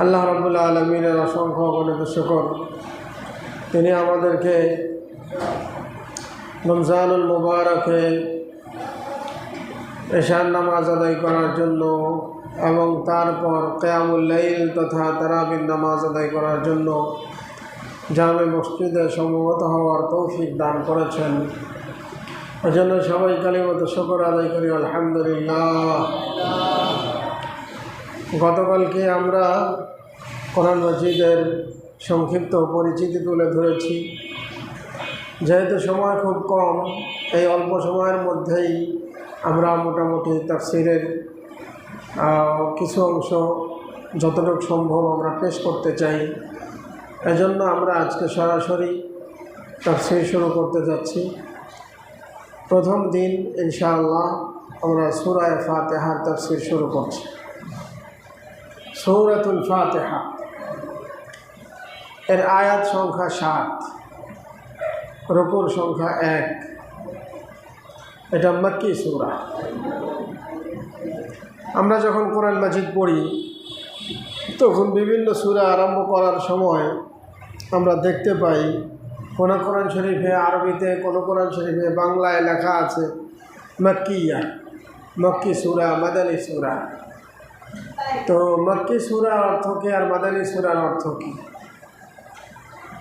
আল্লাহ রবুল্লা আলমিনের অসংখ্য অগণিত শুকর। তিনি আমাদেরকে রমজানুল মুবারকে এশার নামাজ আদায় করার জন্য এবং তারপর কেয়ামুল্লাইল তথা তারাবিন নামাজ আদায় করার জন্য জামে মসজিদে সমবেত হওয়ার তৌফিক দান করেছেন। এজন্য সবাই কালিমতো শকর আদায় করি, আলহামদুলিল্লাহ। গতকালকে আমরা কোরআন মসজিদের সংক্ষিপ্ত পরিচিতি তুলে ধরেছি। যেহেতু সময় খুব কম, এই অল্প সময়ের মধ্যেই আমরা মোটামুটি তাফসিরের কিছু অংশ যতটুকু সম্ভব আমরা পেশ করতে চাই। এজন্য আমরা আজকে সরাসরি তাফসির শুরু করতে যাচ্ছি। প্রথম দিন, ইনশাআল্লাহ, আমরা সুরায় ফাতেহার তাফসির শুরু করছি। সৌরাতুল ফাতেহা। এর আয়াত সংখ্যা সাত, রকুর সংখ্যা এক। এটা মাক্কি সুরা। আমরা যখন কোরআন মাজিদ পড়ি, তখন বিভিন্ন সুরা আরম্ভ করার সময় আমরা দেখতে পাই, কোনো কোরআন শরীফে আরবিতে, কোনো কোরআন শরীফে বাংলায় লেখা আছে মক্কিয়া, মক্কি সুরা, মাদানী সুরা। তো মক্কি সুরা অর্থ কী আর মাদানী সুরার অর্থ কী?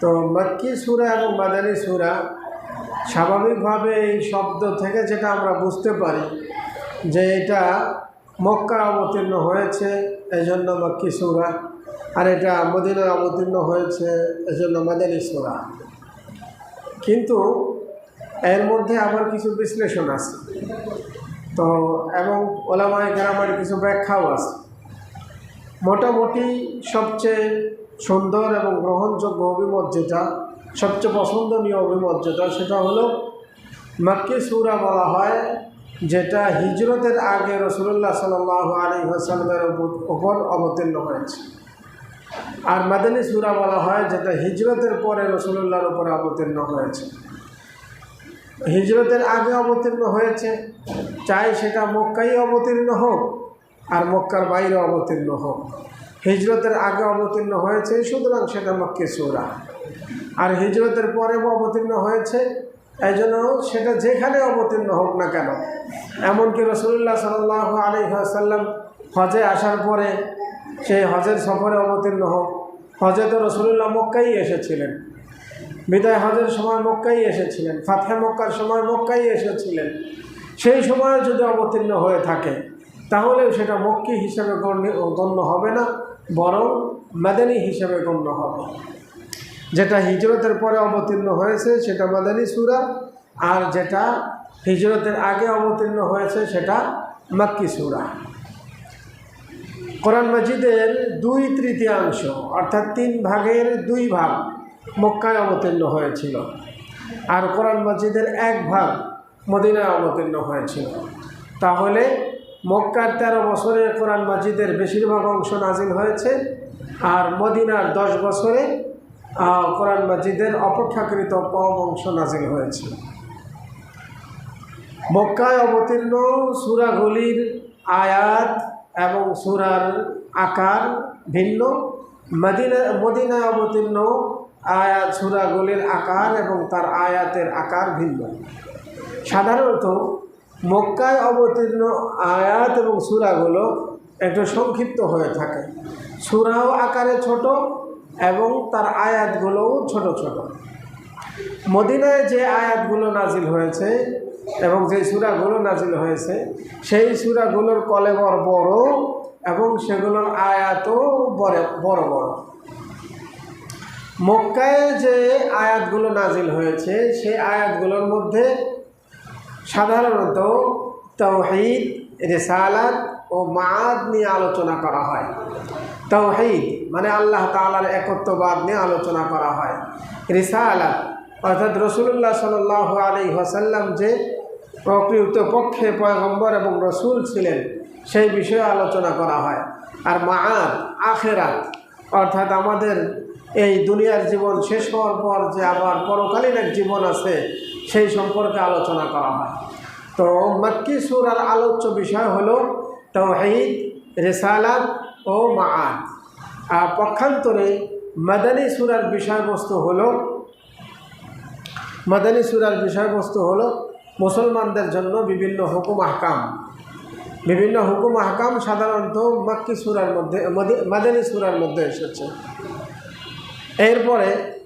তো মক্কি সুরা এবং মাদানী সুরা স্বাভাবিকভাবে এই শব্দ থেকে যেটা আমরা বুঝতে পারি যে এটা মক্কা অবতীর্ণ হয়েছে, এজন্য মক্কি সুরা, আর এটা মদিনায় অবতীর্ণ হয়েছে, এজন্য মাদানী সুরা। কিন্তু এর মধ্যে আবার কিছু বিশ্লেষণ আছে। তো এবং ওলামায় গ্রামের কিছু ব্যাখ্যাও আছে। মোটামুটি সবচেয়ে সুন্দর এবং গ্রহণযোগ্য অভিমত যেটা, সবচেয়ে পছন্দনীয় অভিমত যেটা, সেটা হলো মাক্কি সুরা বলা হয়, যেটা হিজরতের আগে রসুল্লাহ সাল আলী হাসালামের ওপর অবতীর্ণ হয়েছে। আর মাদানী সুরা বলা হয়, যেটা হিজরতের পরে রসুল্লাহর উপরে অবতীর্ণ হয়েছে। হিজরতের আগে অবতীর্ণ হয়েছে, চাই সেটা মক্কাই অবতীর্ণ হোক আর মক্কার বাইরে অবতীর্ণ হোক। হিজরতের আগে অবতীর্ণ হয়েছে, সুতরাং সেটা মক্কে সুরা। আর হিজরতের পরে অবতীর্ণ হয়েছে এই জন্য সেটা যেখানে অবতীর্ণ হোক না কেন। এমনকি রসুল্লাহ সাল আলী সাল্লাম হজে আসার পরে, সেই হজের সফরে অবতীর্ণ হোক। হজে তো রসুল্লাহ মক্কাই এসেছিলেন। বিদায় হজের সময় মক্কাই এসেছিলেন। ফাতে মক্কার সময় মক্কাই এসেছিলেন। সেই সময়ে যদি অবতীর্ণ হয়ে থাকে তাহলে সেটা মক্কি হিসেবে গণ্য গণ্য হবে না, বরং মাদানী হিসেবে গণ্য হবে। যেটা হিজরতের পরে অবতীর্ণ হয়েছে, সেটা মাদানী সুরা, আর যেটা হিজরতের আগে অবতীর্ণ হয়েছে, সেটা মাক্কি সুরা। কোরআন মজিদের দুই তৃতীয়াংশ, অর্থাৎ তিন ভাগের দুই ভাগ মক্কায় অবতীর্ণ হয়েছিল, আর কোরআন মসজিদের এক ভাগ মদিনায় অবতীর্ণ হয়েছিল। তাহলে মক্কার তেরো বছরে কোরআন মসজিদের বেশিরভাগ অংশ নাজিল হয়েছে আর মদিনার দশ বছরে কোরআন মসজিদের অপেক্ষাকৃত কম অংশ নাজিল হয়েছে। মক্কায় অবতীর্ণ সুরাগুলির আয়াত এবং সুরার আকার ভিন্ন। মদিনা, মদিনায় অবতীর্ণ আয়াত, সুরাগুলির আকার এবং তার আয়াতের আকার ভিন্ন। সাধারণত মক্কায় অবতীর্ণ আয়াত এবং সুরাগুলো একটু সংক্ষিপ্ত হয়ে থাকে। সুরাও আকারে ছোট এবং তার আয়াতগুলোও ছোট ছোট। মদিনায় যে আয়াতগুলো নাজিল হয়েছে এবং যে সুরাগুলো নাজিল হয়েছে, সেই সুরাগুলোর কলেবর বড় এবং সেগুলোর আয়াতও বড় বড় বড়। মক্কায় যে আয়াতগুলো নাজিল হয়েছে, সেই আয়াতগুলোর মধ্যে সাধারণত তৌহিদ, রেসালাত ও মাদ নিয়ে আলোচনা করা হয়। তৌহিদ মানে আল্লাহ তালার একত্ববাদ নিয়ে আলোচনা করা হয়। রিসালাত অর্থাৎ রসুল্লাহ সাল আলী হাসাল্লাম যে প্রকৃত পক্ষে পয়গম্বর এবং রসুল ছিলেন, সেই বিষয়ে আলোচনা করা হয়। আর মাআদ, আখেরাত অর্থাৎ আমাদের এই দুনিয়ার জীবন শেষ হওয়ার পর যে আবার পরকালীন এক জীবন আছে সেই সম্পর্কে আলোচনা করা হয়। তো মাক্কি সুরার আলোচ্য বিষয় হলো তৌহিদ রেসালাত ও মাআদ। আর পক্ষান্তরে মাদানী সুরার বিষয়বস্তু হল, মাদানী সুরার বিষয়বস্তু হল মুসলমানদের জন্য বিভিন্ন হুকুম আহকাম। বিভিন্ন হুকুম আহকাম সাধারণত মাক্কি সুরার মধ্যে, মদি- মাদানী সুরার মধ্যে এসেছে। এরপরে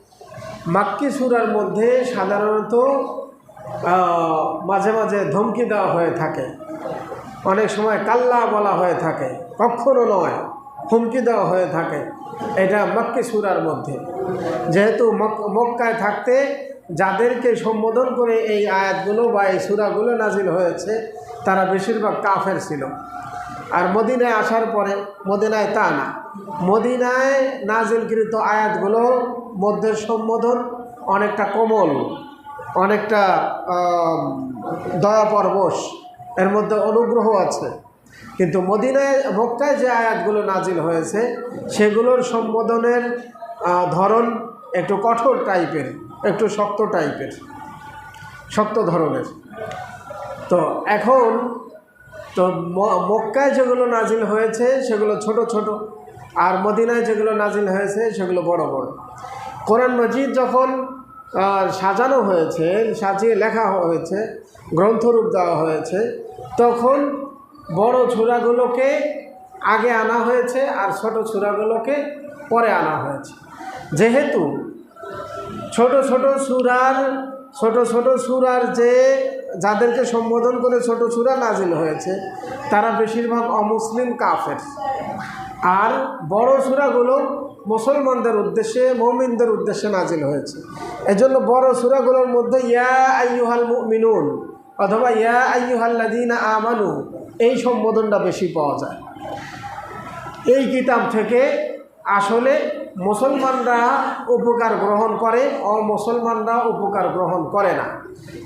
মাক্কি সুরার মধ্যে সাধারণত মাঝে মাঝে ধমকি দেওয়া হয়ে থাকে। অনেক সময় কাল্লা বলা হয়ে থাকে। কখনো নয়, হুমকি দেওয়া হয়ে থাকে। এটা মক্কি সুরার মধ্যে। যেহেতু মক- মক্কায় থাকতে যাদেরকে সম্বোধন করে এই আয়াতগুলো বা এই সুরাগুলো নাজিল হয়েছে, তারা বেশিরভাগ কাফের ছিল। আর মদিনায় আসার পরে, মদিনায় তা না। মদিনায় নাজিলকৃত আয়াতগুলোর মধ্যে সম্বোধন অনেকটা কোমল, অনেকটা দয়া এর মধ্যে অনুগ্রহ আছে। কিন্তু মদিনায়, মক্কায় যে আয়াতগুলো নাজিল হয়েছে, সেগুলোর সম্বোধনের ধরন একটু কঠোর টাইপের, একটু শক্ত টাইপের, শক্ত ধরনের। তো এখন, তো মক্কায় যেগুলো নাজিল হয়েছে, সেগুলো ছোট ছোট, আর মদিনায় যেগুলো নাজিল হয়েছে, সেগুলো বড় বড়। কোরআন মজিদ যখন সাজানো হয়েছে, সাজিয়ে লেখা হয়েছে, গ্রন্থরূপ দেওয়া হয়েছে, তখন বড় ছুরাগুলোকে আগে আনা হয়েছে আর ছোট ছুরাগুলোকে পরে আনা হয়েছে। যেহেতু ছোট ছোট সুরার, ছোট ছোট সুরার যে, যাদেরকে সম্বোধন করে ছোট সুরা নাজিল হয়েছে, তারা বেশিরভাগ অমুসলিম কাফের। আর বড় সুরাগুলো মুসলমানদের উদ্দেশ্যে, মমিনদের উদ্দেশ্যে নাজিল হয়েছে। এজন্য বড় সুরাগুলোর মধ্যে, ইয়া আইয়ুহাল মিনুন অথবা ইয়া আইয়ুহাল্লাদিনা আমানু, এই সম্বোধনটা বেশি পাওয়া যায়। এই কিতাব থেকে আসলে মুসলমানরা উপকার গ্রহণ করে, অমুসলমানরা উপকার গ্রহণ করে না।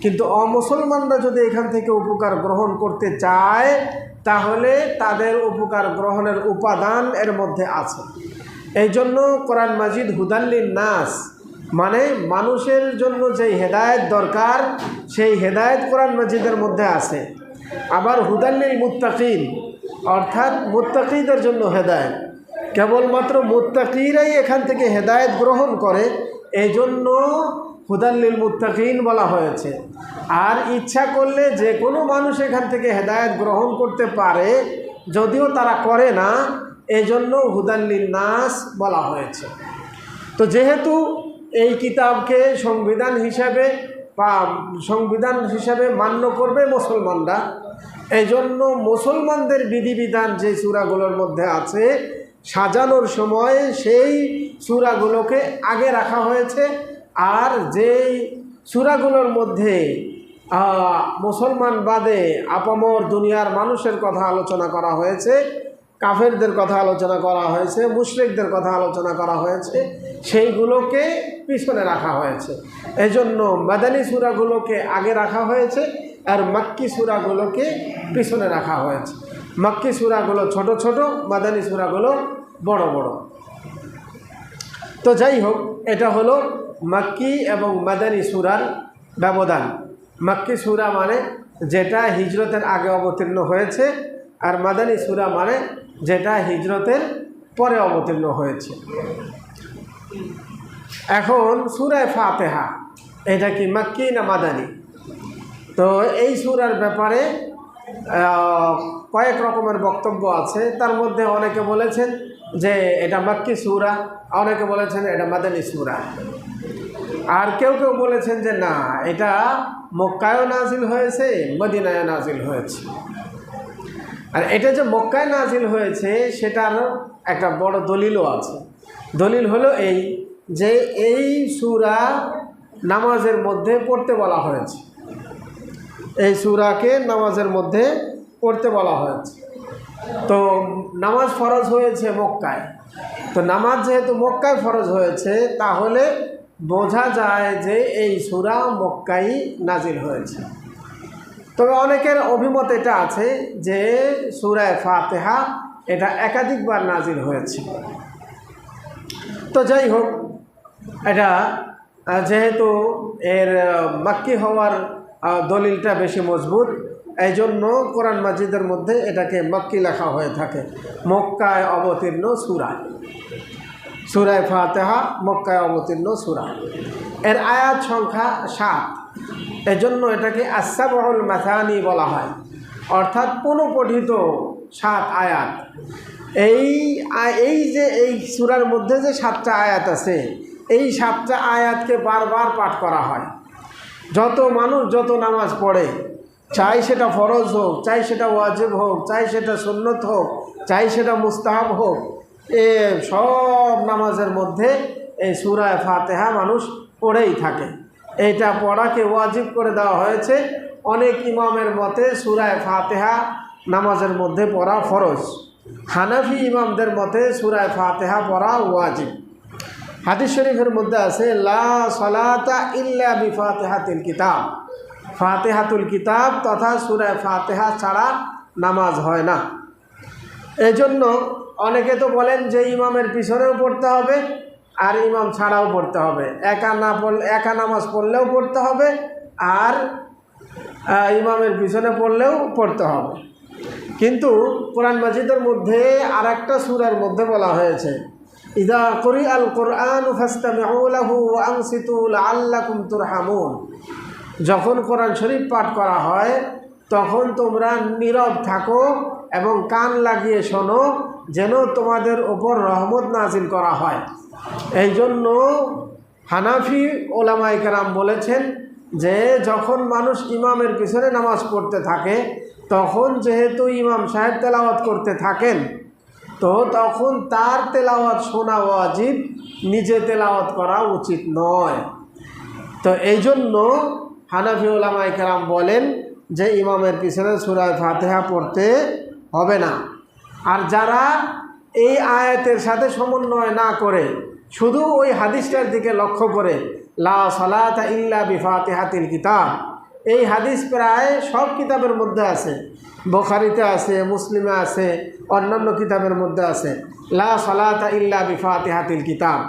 কিন্তু অমুসলমানরা যদি এখান থেকে উপকার গ্রহণ করতে চায়, তাহলে তাদের উপকার গ্রহণের উপাদান এর মধ্যে আছে। এই জন্য কোরআন মাজিদ হুদাল্লিন নাস মানে মানুষের জন্য যে হেদায়েত দরকার, সেই হেদায়েত কোরআন মাজিদের মধ্যে আছে। আবার হুদাল্লিল মুত্তাকিন অর্থাৎ মুত্তাকিদের জন্য হেদায়েত। কেবলমাত্র মুত্তাকিরাই এখান থেকে হেদায়েত গ্রহণ করে এই জন্য হুদাল্লিল মুত্তাকিন বলা হয়েছে। আর ইচ্ছা করলে যে কোনো মানুষ এখান থেকে হেদায়েত গ্রহণ করতে পারে, যদিও তারা করে না এই জন্য হুদাল্লিল নাস বলা হয়েছে। তো যেহেতু এই কিতাবকে সংবিধান হিসাবে বা সংবিধান হিসাবে মান্য করবে মুসলমানরা এই জন্য মুসলমানদের বিধিবিধান যে চূড়াগুলোর মধ্যে আছে, সাজানোর সময় সেই চূড়াগুলোকে আগে রাখা হয়েছে আর যেই চূড়াগুলোর মধ্যে মুসলমান বাদে আপামর দুনিয়ার মানুষের কথা আলোচনা করা হয়েছে, কাফেরদের কথা আলোচনা করা হয়েছে, মুশরিকদের কথা আলোচনা করা হয়েছে, সেইগুলোকে পিছনে রাখা হয়েছে। এজন্য মাদানী সুরাগুলোকে আগে রাখা হয়েছে, আর মাক্কি সুরাগুলোকে পিছনে রাখা হয়েছে। মাক্কি সুরাগুলো ছোট ছোট, মাদানী সুরাগুলো বড় বড়। তো যাই হোক, এটা হলো মাক্কি এবং মাদানী সুরার ব্যবধান। মাক্কি সুরা মানে যেটা হিজরতের আগে অবতীর্ণ হয়েছে, আর মাদানী সুরা মানে যেটা হিজরতের পরে অবতীর্ণ হয়েছে। এখন সুরায় ফাতেহা, এটা কি মাক্কি না মাদানী? তো এই সুরার ব্যাপারে কয়েক রকমের বক্তব্য আছে। তার মধ্যে অনেকে বলেছেন যে এটা মাক্কি সুরা, অনেকে বলেছেন এটা মাদানী সুরা। আর কেউ কেউ বলেছেন যে না, এটা মক্কায়ও নাজিল হয়েছে, মদিনায়ও নাজিল হয়েছে। আর এটা যে মক্কায় নাজিল হয়েছে, সেটার একটা বড় দলিলও আছে। দলিল হলো এই যে এই সুরা নামাজের মধ্যে পড়তে বলা হয়েছে। এই সুরাকে নামাজের মধ্যে পড়তে বলা হয়েছে। তো নামাজ ফরজ হয়েছে মক্কায়। তো নামাজ যেহেতু মক্কায় ফরজ হয়েছে, তাহলে বোঝা যায় যে এই সুরা মক্কাই নাজিল হয়েছে। তবে অনেকের অভিমত এটা আছে যে সুরায় ফাতেহা এটা একাধিকবার নাজিল হয়েছে। তো যাই হোক, এটা যেহেতু এর মাক্কি হওয়ার দলিলটা বেশি মজবুত এই জন্য কোরআন মাজিদের মধ্যে এটাকে মক্কি লেখা হয়ে থাকে। মক্কায় অবতীর্ণ সুরা। সুরায় ফাতেহা, মক্কায় অবতীর্ণ সুরা। এর আয়াত সংখ্যা সাত। এজন্য এটাকে আসাবহুল মাথানি বলা হয়। অর্থাৎ পুনঃপঠিত সাত আয়াত। এই এই যে, এই সুরার মধ্যে যে সাতটা আয়াত আছে, এই সাতটা আয়াতকে বারবার পাঠ করা হয়। যত মানুষ যত নামাজ পড়ে, চাই সেটা ফরজ হোক, চাই সেটা ওয়াজিব হোক, চাই সেটা সুন্নত হোক, চাই সেটা মুস্তাহাব হোক এ সব নামাজের মধ্যে এই সুরায় ফাতেহা মানুষ পড়েই থাকে। এইটা পড়াকে ওয়াজিব করে দেওয়া হয়েছে। অনেক ইমামের মতে সুরায় ফাতেহা নামাজের মধ্যে পড়া ফরজ। হানাফি ইমামদের মতে সুরায় ফাতেহা পড়া ওয়াজিব। হাদিস শরীফের মধ্যে আছে, লা সলাতা ইল্লা বিফাতেহাতিল কিতাব। ফাতেহাতুল কিতাব তথা সুরায় ফাতেহা ছাড়া নামাজ হয় না। এজন্য অনেকে তো বলেন যে ইমামের পিছনেও পড়তে হবে আর ইমাম ছাড়াও পড়তে হবে। একা না পড়লে একা নামাজ পড়লেও পড়তে হবে আর ইমামের পিছনে পড়লেও পড়তে হবে। কিন্তু কোরআন মাজিদের মধ্যে আর একটা সুরার মধ্যে বলা হয়েছে, ইদা করি আল কোরআন আল্লাকুম তুরহামুন। যখন কোরআন শরীফ পাঠ করা হয়, তখন তোমরা নীরব থাকো এবং কান লাগিয়ে শোনো যেন তোমাদের ওপর রহমত নাজিল করা হয়। এই জন্য হানাফি ওলামাই কেরাম বলেছেন যে, যখন মানুষ ইমামের পিছনে নামাজ পড়তে থাকে, তখন যেহেতু ইমাম সাহেব তেলাওয়াত করতে থাকেন, তো তখন তার তেলাওয়াত শোনা ওয়াজিব, নিজে তেলাওয়াত করা উচিত নয়। তো এই জন্য হানাফি ওলামাই কেরাম বলেন যে, ইমামের পিছনে সুরায় ফাতেহা পড়তে হবে না। আর যারা এই আয়াতের সাথে সমন্বয় না করে, শুধু ওই হাদিসটার দিকে লক্ষ্য করে, লা সালাতা ইল্লা বিফাতেহাতিল কিতাব। এই হাদিস প্রায় সব কিতাবের মধ্যে আছে। বোখারিতে আছে, মুসলিমে আছে, অন্যান্য কিতাবের মধ্যে আছে। লা সালাতা ইল্লা বিফাতেহাতিল কিতাব।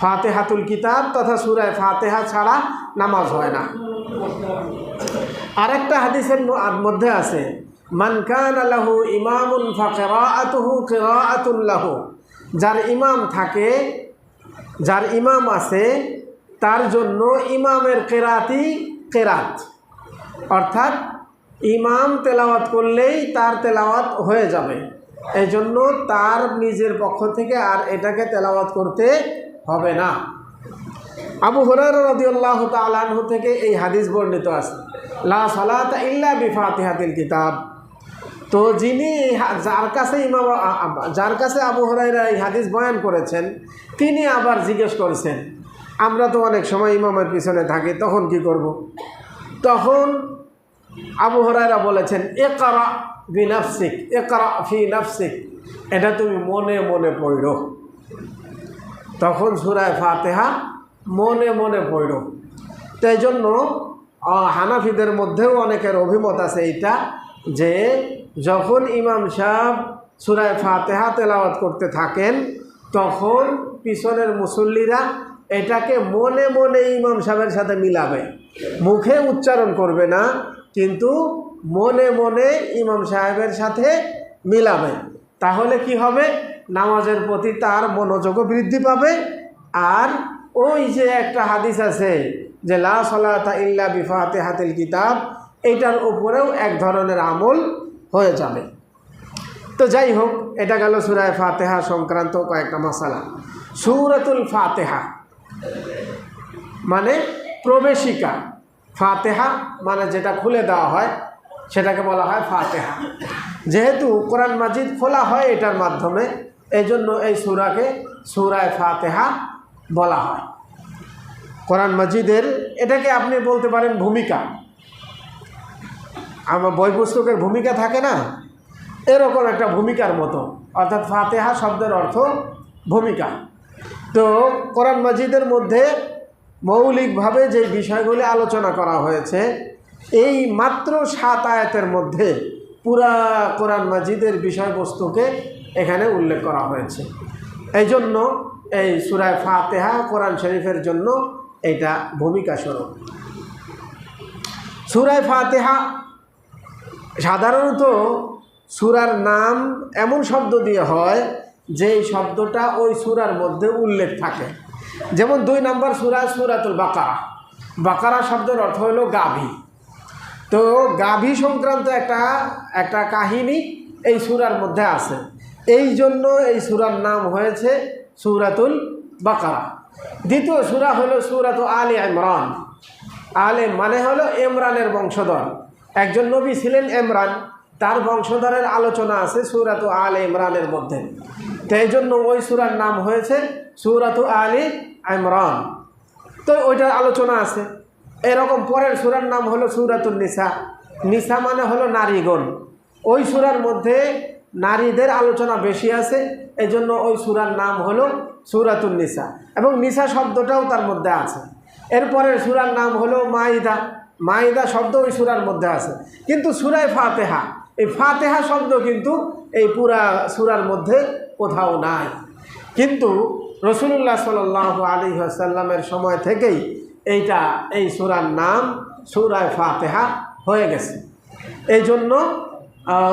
ফাতেহাতুল কিতাব তথা সুরায় ফাতেহা ছাড়া নামাজ হয় না। আরেকটা হাদিসের মধ্যে আছে মানকান আলাহু ইমামুন ফাকেরাআতুহু কিরাআতুন লাহু। যার ইমাম থাকে, যার ইমাম আছে, তার জন্য ইমামের কেরাতি কেরাত। অর্থাৎ ইমাম তেলাওয়াত করলেই তার তেলাওয়াত হয়ে যাবে। এই জন্য তার নিজের পক্ষ থেকে আর এটাকে তেলাওয়াত করতে হবে না। আবু হরার রদিউল্লাহ তালাহু থেকে এই হাদিস বর্ণিত আছে। লা সালাত ইল্লা বিফাতিহাতিল কিতাব। তো যিনি যার কাছে ইমাম যার কাছে আবু হরাইরা এই হাদিস বয়ান করেছেন, তিনি আবার জিজ্ঞেস করেছেন, আমরা তো অনেক সময় ইমামের পিছনে থাকি, তখন কি করব। তখন আবু হরাইরা বলেছেন একরা বি নাফসিক একরা ফি নাফসিক, এটা তুমি মনে মনে পড়ো তখন সুরায় ফাতেহা মনে মনে পড়ল তাই জন্য হানাফিদের মধ্যেও অনেকের অভিমত আছে এইটা যে যখন ইমাম সাহেব সুরায় ফাতেহা তেলাওয়াত করতে থাকেন, তখন পিছনের মুসল্লিরা এটাকে মনে মনে ইমাম সাহেবের সাথে মিলাবে। মুখে উচ্চারণ করবে না, কিন্তু মনে মনে ইমাম সাহেবের সাথে মিলাবে। তাহলে কি হবে? নামাজের প্রতি তার মনোযোগও বৃদ্ধি পাবে। আর ওই যে একটা হাদিস আছে যে, লা সলাতা ইল্লা বিফাতে হাতিল কিতাব এইটার উপরেও এক ধরনের আমল হয়ে যাবে। তো যাই হোক, এটা গেল সুরায় ফাতেহা সংক্রান্ত কয়েকটা মশালা। সুরাতুল ফাতেহা মানে প্রবেশিকা। ফাতেহা মানে যেটা খুলে দেওয়া হয়, সেটাকে বলা হয় ফাতেহা। যেহেতু কোরআন মাজিদ খোলা হয় এটার মাধ্যমে এই জন্য এই সুরাকে সুরায় ফাতেহা বলা হয়। কোরআন মাজিদের, এটাকে আপনি বলতে পারেন ভূমিকা। আমার বই পুস্তকের ভূমিকা থাকে না? এরকম একটা ভূমিকার মতো। অর্থাৎ ফাতেহা শব্দের অর্থ ভূমিকা। তো কোরআন মাজিদের মধ্যে মৌলিকভাবে যে বিষয়গুলি আলোচনা করা হয়েছে, এই মাত্র সাত আয়াতের মধ্যে পুরা কোরআন মাজিদের বিষয়বস্তুকে এখানে উল্লেখ করা হয়েছে। এই জন্য এই সুরায় ফাতেহা কোরআন শরীফের জন্য এটা ভূমিকা স্বরূপ। সুরায় ফাতেহা সাধারণত সুরার নাম এমন শব্দ দিয়ে হয় যেই শব্দটা ওই সুরার মধ্যে উল্লেখ থাকে। যেমন দুই নম্বর সুরা সুরাতুল বাকারা। বাকারা শব্দের অর্থ হলো গাভী। তো গাভী সংক্রান্ত একটা একটা কাহিনী এই সুরার মধ্যে আছে। এই জন্য এই সুরার নাম হয়েছে সুরাতুল বাকারা। দ্বিতীয় সুরা হলো সুরাত আলী ইমরান। আলে মানে হলো ইমরানের বংশধর। একজন নবী ছিলেন ইমরান, তার বংশধরের আলোচনা আছে সুরাত আলে ইমরানের মধ্যে। তো এই জন্য ওই সুরার নাম হয়েছে সুরাত আলী ইমরান। তো ওইটার আলোচনা আছে। এরকম পরের সুরার নাম হলো সুরাতুল নিসা। নিসা মানে হলো নারীগণ। ওই সুরার মধ্যে নারীদের আলোচনা বেশি আছে এই জন্য ওই সুরার নাম হলো সুরাতুল নিসা। এবং নিসা শব্দটাও তার মধ্যে আছে। এরপরের সুরার নাম হলো মাইদা। মাইদা শব্দ ওই সুরার মধ্যে আছে। কিন্তু সুরায় ফাতেহা, এই ফাতেহা শব্দ কিন্তু এই পুরা সুরার মধ্যে কোথাও নাই। কিন্তু রসুল্লাহ সাল আলী সাল্লামের সময় থেকেই এইটা, এই সুরার নাম সুরায় ফাতেহা হয়ে গেছে। এই জন্য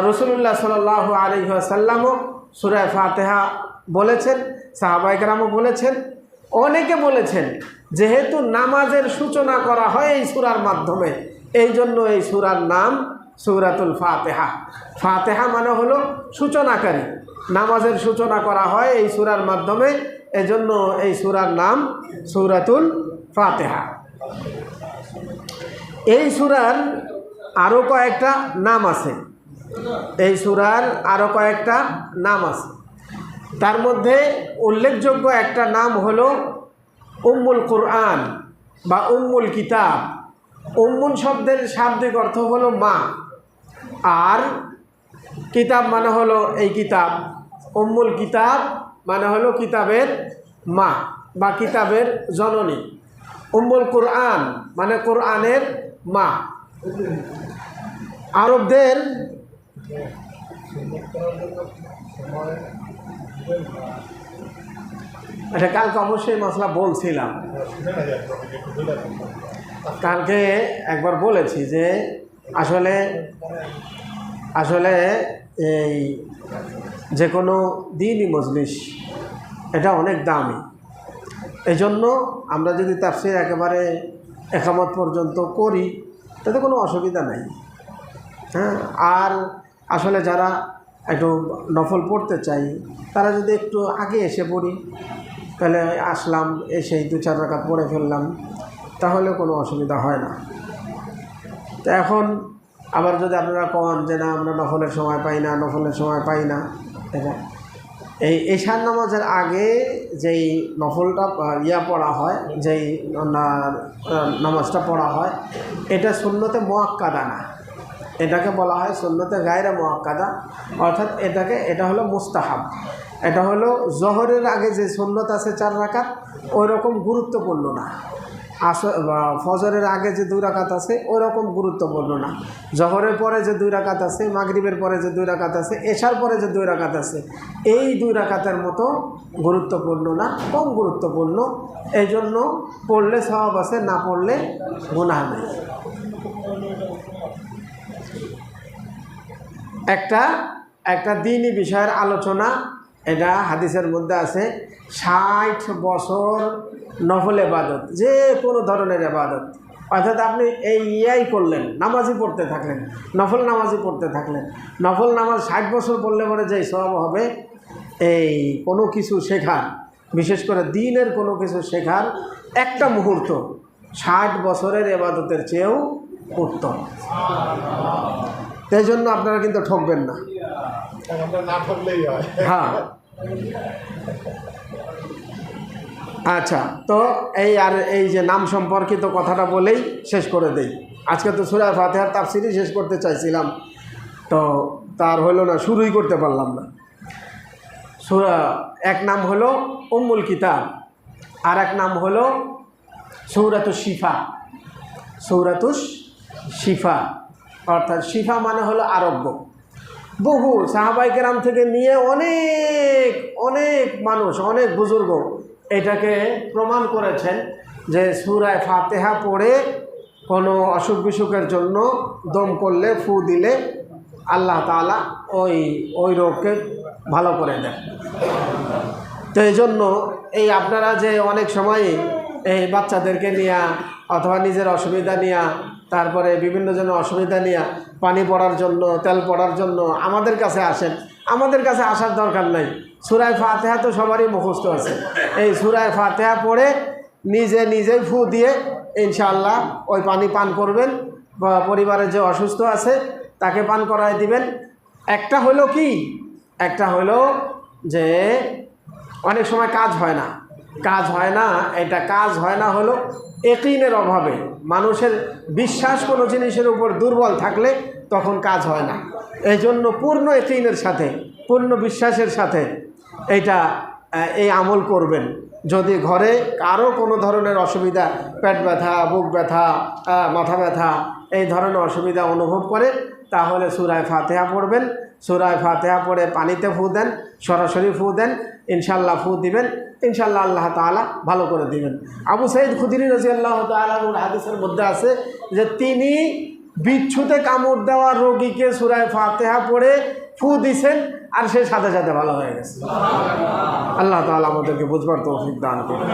রসুল্লাহ সাল আলী সাল্লামও সুরায় ফাতেহা বলেছেন সাহাবাইকরামও বলেছেন অনেকে বলেছেন, যেহেতু নামাজের সূচনা করা হয় এই সুরার মাধ্যমে এই জন্য এই সুরার নাম সুরাতুল ফাতেহা। ফাতেহা মানে হলো সূচনাকারী। নামাজের সূচনা করা হয় এই সুরার মাধ্যমে, এজন্য এই সুরার নাম সুরাতুল ফাতেহা। এই সুরার আরও কয়েকটা নাম আছে। এই সুরার আরও কয়েকটা নাম আছে। তার মধ্যে উল্লেখযোগ্য একটা নাম হলো উম্মুল কোরআন বা উম্মুল কিতাব। উম্মুল শব্দের শাব্দিক অর্থ হলো মা। আর কিতাব মানে হলো এই কিতাব। উম্মুল কিতাব মানে হলো কিতাবের মা বা কিতাবের জননী। উম্মুল কোরআন মানে কোরআনের মা। আরবদের আচ্ছা কালকে অবশ্যই মশলা বলছিলাম। কালকে একবার বলেছি যে আসলে আসলে এই যে কোনো দিনই মজলিস, এটা অনেক দামি। এই জন্য আমরা যদি তাফসির একেবারে একামত পর্যন্ত করি, তাতে কোনো অসুবিধা নাই। হ্যাঁ আর আসলে যারা একটু নফল পড়তে চাই, তারা যদি একটু আগে এসে পড়ি, তাহলে আসলাম এসেই দু চার রাকাত পড়ে ফেললাম, তাহলে কোনো অসুবিধা হয় না। তো এখন আবার যদি আপনারা কন যে না, আমরা নফলের সময় পাই না, নফলের সময় পাই না, এটা এই এশার নামাজের আগে যেই নফলটা ইয়া পড়া হয়, যেই নামাজটা পড়া হয়, এটা শূন্যতে মোয়াক্কাদা না। এটাকে বলা হয় সুন্নতে গায়রা মোয়াক্কাদা অর্থাৎ এটাকে, এটা হলো মুস্তাহাব। এটা হলো জহরের আগে যে সুন্নত আছে চার রাকাত ওই রকম গুরুত্বপূর্ণ না। আস ফজরের আগে যে দুই রাকাত আছে ওই রকম গুরুত্বপূর্ণ না। জহরের পরে যে দুই রাকাত আছে, মাগরিবের পরে যে দুই রাকাত আছে, এশার পরে যে দুই রাকাত আছে, এই দুই রাকাতের মতো গুরুত্বপূর্ণ না, কম গুরুত্বপূর্ণ। এই জন্য পড়লে স্বভাব আছে, না পড়লে গুনাহ নেই। একটা একটা দিনই বিষয়ের আলোচনা, এটা হাদিসের মধ্যে আছে, ষাট বছর নফল এবাদত, যে কোনো ধরনের এবাদত। অর্থাৎ আপনি এই ইয়াই করলেন, নামাজই পড়তে থাকলেন, নফল নামাজই পড়তে থাকলেন। নফল নামাজ ষাট বছর পড়লে পরে যেই সব হবে, এই কোনো কিছু শেখার, বিশেষ করে দিনের কোনো কিছু শেখার একটা মুহূর্ত ষাট বছরের এবাদতের চেয়েও উত্তম। এই জন্য আপনারা কিন্তু ঠকবেন না। হয়। আচ্ছা তো এই আর এই যে নাম সম্পর্কিত কথাটা বলেই শেষ করে দেই। আজকে তো সুরা ফাতেহার তাফসিরই শেষ করতে চাইছিলাম। তো তার হলো না, শুরুই করতে পারলাম না। সুরা, এক নাম হলো উম্মুল কিতাব আর এক নাম হলো সৌরাতুস শিফা। সৌরাতুস শিফা। অর্থাৎ শিফা মানে হলো আরোগ্য বহু সাহাবাইকেরাম থেকে নিয়ে অনেক অনেক মানুষ, অনেক বুজুর্গ এটাকে প্রমাণ করেছেন যে সুরায় ফাতেহা পড়ে কোনো অসুখ বিসুখের জন্য দম করলে, ফু দিলে আল্লাহ তাআলা ওই ওই রোগকে ভালো করে দেন। তো এই জন্য এই আপনারা যে অনেক সময় এই বাচ্চাদেরকে নিয়ে অথবা নিজের অসুবিধা নিয়ে তারপরে বিভিন্ন জনের অসুবিধা নিয়ে পানি পড়ার জন্য, তেল পড়ার জন্য আমাদের কাছে আসেন। আমাদের কাছে আসার দরকার নাই। সুরায় ফাতেহা তো সবারই মুখস্থ আছে। এই সুরায় ফাতেহা পড়ে নিজে নিজেই ফু দিয়ে ইনশাআল্লাহ ওই পানি পান করবেন। বা পরিবারের যে অসুস্থ আছে তাকে পান করায় দিবেন। একটা হলো কি? একটা হলো যে অনেক সময় কাজ হয় না। কাজ হয় না, এটা কাজ হয় না হলো একিনের অভাবে। মানুষের বিশ্বাস কোনো জিনিসের উপর দুর্বল থাকলে তখন কাজ হয় না। এই জন্য পূর্ণ একিনের সাথে, পূর্ণ বিশ্বাসের সাথে এটা এই আমল করবেন। যদি ঘরে কারও কোনো ধরনের অসুবিধা, পেট ব্যথা, বুক ব্যথা মাথা ব্যথা, এই ধরনের অসুবিধা অনুভব করে, তাহলে সুরায় ফাতেহা পড়বেন। সুরায় ফাতেহা পড়ে পানিতে ফু দেন, সরাসরি ফু দেন ইনশাল্লাহ ফু দিবেন ইনশাল্লাহ আল্লাহ তাআলা ভালো করে দিবেন। আবু সাইদ খুদিরি রাজি আল্লাহ তালার হাদিসের মধ্যে আছে যে তিনি বিচ্ছুতে কামড় দেওয়া রোগীকে সুরায় ফাতেহা পড়ে ফু দিছেন আর সে সাথে সাথে ভালো হয়ে গেছে। আল্লাহ তাআলা আমাদেরকে বুঝবার তৌফিক দান করুন।